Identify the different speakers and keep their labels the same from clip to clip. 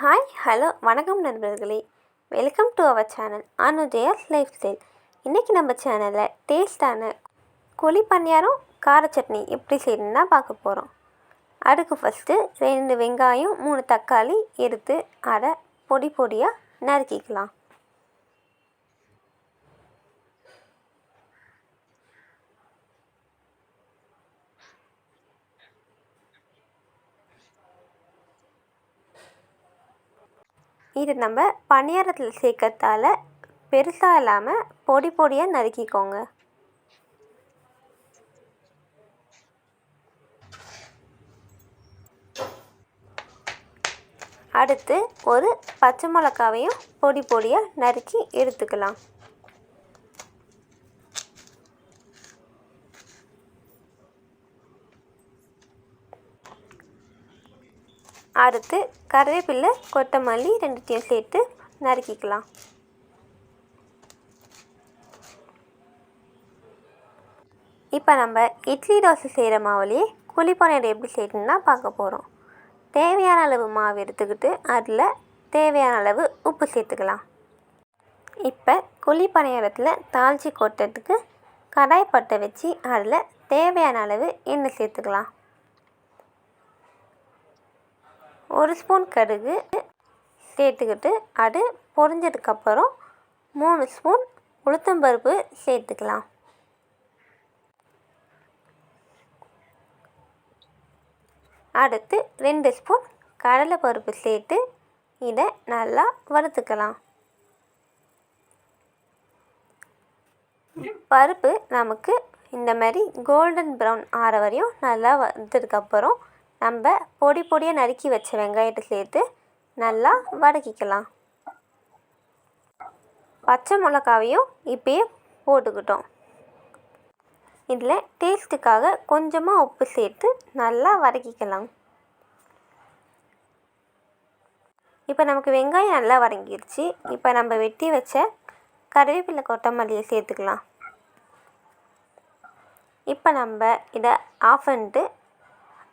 Speaker 1: Hi hello வணக்கம் நண்பர்களே. Welcome to our channel Anujaya's lifestyle இன்றைக்கி நம்ம சேனலில் டேஸ்டான குழி பணியாரம் கார சட்னி எப்படி செய்யணும்னா பார்க்க போகிறோம் அதுக்கு ஃபஸ்ட்டு ரெண்டு வெங்காயம் மூணு தக்காளி எடுத்து அதை பொடி பொடியாக நறுக்கிக்கலாம். இது நம்ம பணியாரத்தில் சேர்க்கறதால பெருசாக இல்லாமல் பொடி பொடியாக நறுக்கிக்கோங்க. அடுத்து ஒரு பச்சை மிளகாவையும் பொடி பொடியாக நறுக்கி எடுத்துக்கலாம். அடுத்து கருவேப்பிலை கொத்தமல்லி ரெண்டுத்தையும் சேர்த்து நறுக்கிக்கலாம். இப்போ நம்ம இட்லி தோசை செய்கிற மாவுலேயே குழிப்பணியாரம் எப்படி செய்யணும்னா பார்க்க போகிறோம். தேவையான அளவு மாவு எடுத்துக்கிட்டு அதில் தேவையான அளவு உப்பு சேர்த்துக்கலாம். இப்போ குழி பணியாரத்தில் தாளித்து கொட்டுறதுக்கு கடாய் பட்டை வச்சு அதில் தேவையான அளவு எண்ணெய் சேர்த்துக்கலாம். ஒரு ஸ்பூன் கடுகு சேர்த்துக்கிட்டு அது பொரிஞ்சதுக்கப்புறம் மூணு ஸ்பூன் உளுத்தம்பருப்பு சேர்த்துக்கலாம். அடுத்து ரெண்டு ஸ்பூன் கடலைப்பருப்பு சேர்த்து இதை நல்லா வறுத்துக்கலாம். பருப்பு நமக்கு இந்த மாதிரி கோல்டன் ப்ரௌன் ஆற வரையும் நல்லா வறுத்ததுக்கப்புறம் நம்ம பொடி பொடியாக நறுக்கி வச்ச வெங்காயத்தை சேர்த்து நல்லா வதக்கிக்கலாம். பச்சை மிளகாவையும் இப்பயே போட்டுக்கிட்டோம். இதில் டேஸ்ட்டுக்காக கொஞ்சமாக உப்பு சேர்த்து நல்லா வதக்கிக்கலாம். இப்போ நமக்கு வெங்காயம் நல்லா வதங்கிருச்சு. இப்போ நம்ம வெட்டி வச்ச கருவேப்பிலை கொத்தமல்லியை சேர்த்துக்கலாம். இப்போ நம்ம இதை ஆஃப் பண்ணிட்டு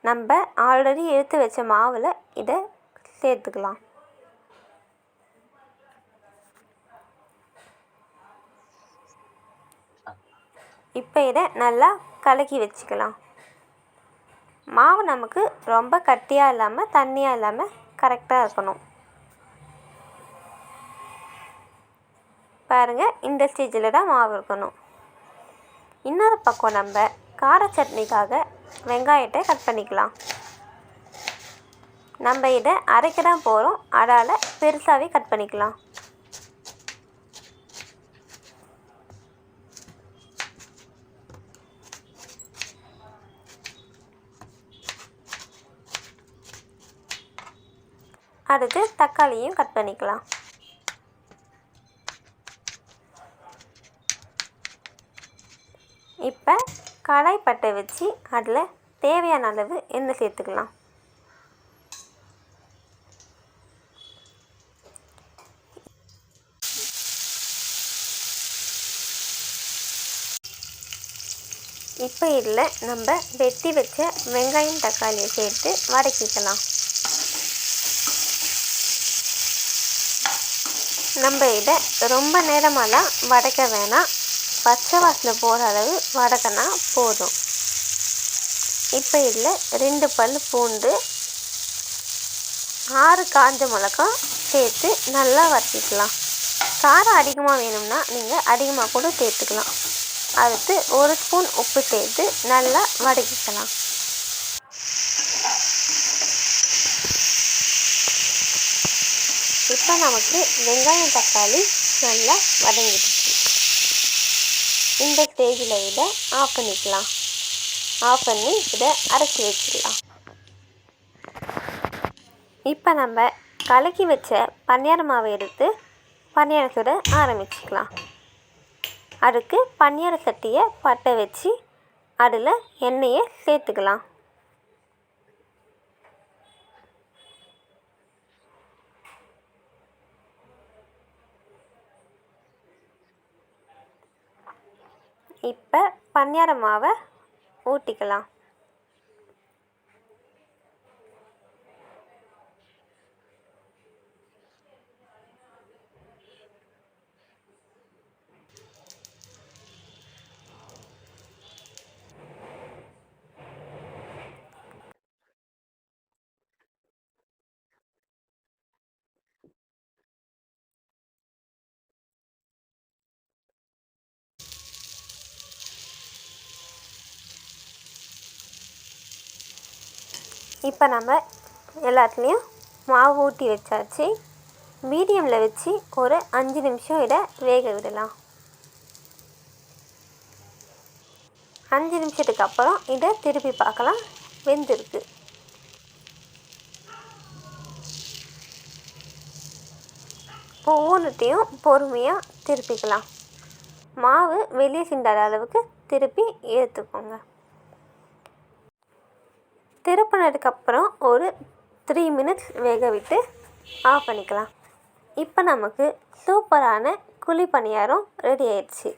Speaker 1: நம்ம ஆல்ரெடி எடுத்து வச்ச மாவில் இதை சேர்த்துக்கலாம். இப்போ இதை நல்லா கலக்கி வச்சுக்கலாம். மாவு நமக்கு ரொம்ப கட்டியாக இல்லாமல் தண்ணியாக இல்லாமல் கரெக்டாக இருக்கணும். பாருங்கள் இந்த ஸ்டேஜில் தான் மாவு இருக்கணும். இன்னொரு பக்கம் நம்ம கார சட்னிக்காக வெங்காயத்தை கட் பண்ணிக்கலாம். நம்ம இதை அரைக்க தான் போகிறோம் அதால் பெருசாகவே கட் பண்ணிக்கலாம். அடுத்து தக்காளியும் கட் பண்ணிக்கலாம். இப்போ கடாய் பட்டை வச்சு அதில் தேவையான அளவு எண்ணெய் சேர்த்துக்கலாம். இப்போ இதில் நம்ம வெட்டி வச்ச வெங்காயம் தக்காளியை சேர்த்து வதக்கிக்கலாம். நம்ம இதை ரொம்ப நேரமாலாம் வதக்க வேணாம். பச்சை வாசனை போகிற அளவு வதக்கினா போதும். இப்போ இதில் ரெண்டு பல் பூண்டு ஆறு காஞ்ச மிளகா சேர்த்து நல்லா வதக்கிக்கலாம் காரம் அதிகமாக வேணும்னா நீங்கள் அதிகமாக கூட சேர்த்துக்கலாம். அடுத்து ஒரு ஸ்பூன் உப்பு சேர்த்து நல்லா வதக்கிக்கலாம். இப்போ நமக்கு வெங்காயம் தக்காளி நல்லா வதங்கிடுச்சு. இந்த ஸ்டேஜில் இதை ஆஃப் பண்ணிக்கலாம். ஆஃப் பண்ணி இதை அரைச்சி வச்சிடலாம். இப்போ நம்ம கலக்கி வச்ச பன்னீர் மாவை எடுத்து பன்னீர் சுட ஆரம்பிச்சுக்கலாம். அதுக்கு பன்னியார சட்டியை பட்ட வச்சு அதில் எண்ணெயை சேர்த்துக்கலாம். இப்போ பணியார மாவை ஊற்றிக்கலாம் இப்போ நம்ம எல்லாத்துலேயும் மாவு ஊற்றி வச்சாச்சு. மீடியமில் வச்சு ஒரு அஞ்சு நிமிஷம் இதை வேக விடலாம். அஞ்சு நிமிஷத்துக்கு அப்புறம் இதை திருப்பி பார்க்கலாம். வெந்திருக்கு. ஒவ்வொன்றுத்தையும் பொறுமையாக திருப்பிக்கலாம். மாவு வெளியே சிந்தாத அளவுக்கு திருப்பி எடுத்துக்கோங்க. திருப்பினதுக்கப்புறம் ஒரு த்ரீ மினிட்ஸ் வேக விட்டு ஆஃப் பண்ணிக்கலாம். இப்போ நமக்கு சூப்பரான குழி பணியாரம் ரெடி ஆயிடுச்சு.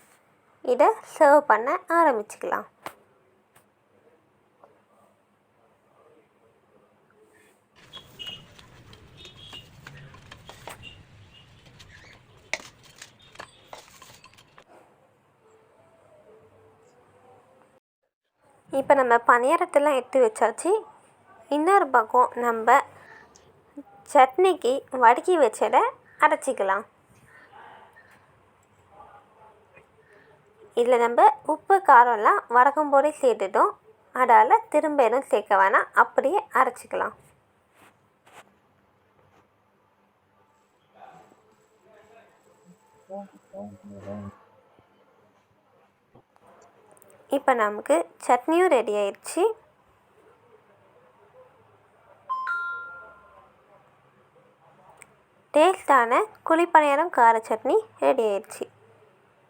Speaker 1: இதை சர்வ் பண்ண ஆரம்பிச்சுக்கலாம். இப்போ நம்ம பணியாரத்தெல்லாம் எடுத்து வச்சாச்சு. இன்னொரு பக்கம் நம்ம சட்னிக்கு வடுக்கி வச்சதை அரைச்சிக்கலாம். இதில் நம்ம உப்பு காரம்லாம் வடக்கும் போதே சேர்த்துட்டோம். அதால் திரும்ப எதுவும் சேர்க்க வேணாம். அப்படியே அரைச்சிக்கலாம். இப்போ நமக்கு சட்னியும் ரெடி ஆயிடுச்சு டேஸ்டான குழிப்பணியாரம் கார சட்னி ரெடி ஆயிடுச்சு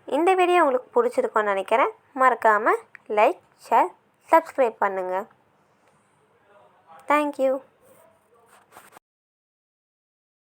Speaker 1: இந்த வீடியோ உங்களுக்கு பிடிச்சிருக்கும்னு நினைக்கிறேன். மறக்காமல் லைக் ஷேர் சப்ஸ்கிரைப் பண்ணுங்கள் தேங்க்யூ